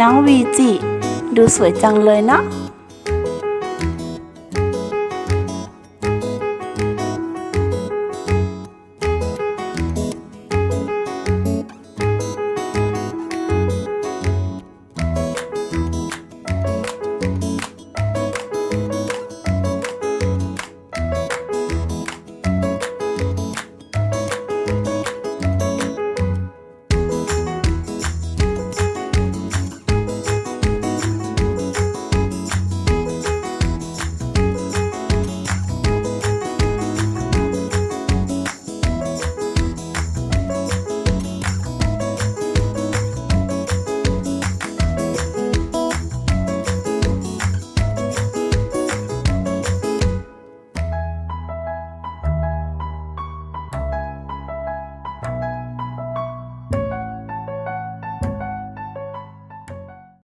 น้องวีจิ ดูสวยจังเลยเนาะ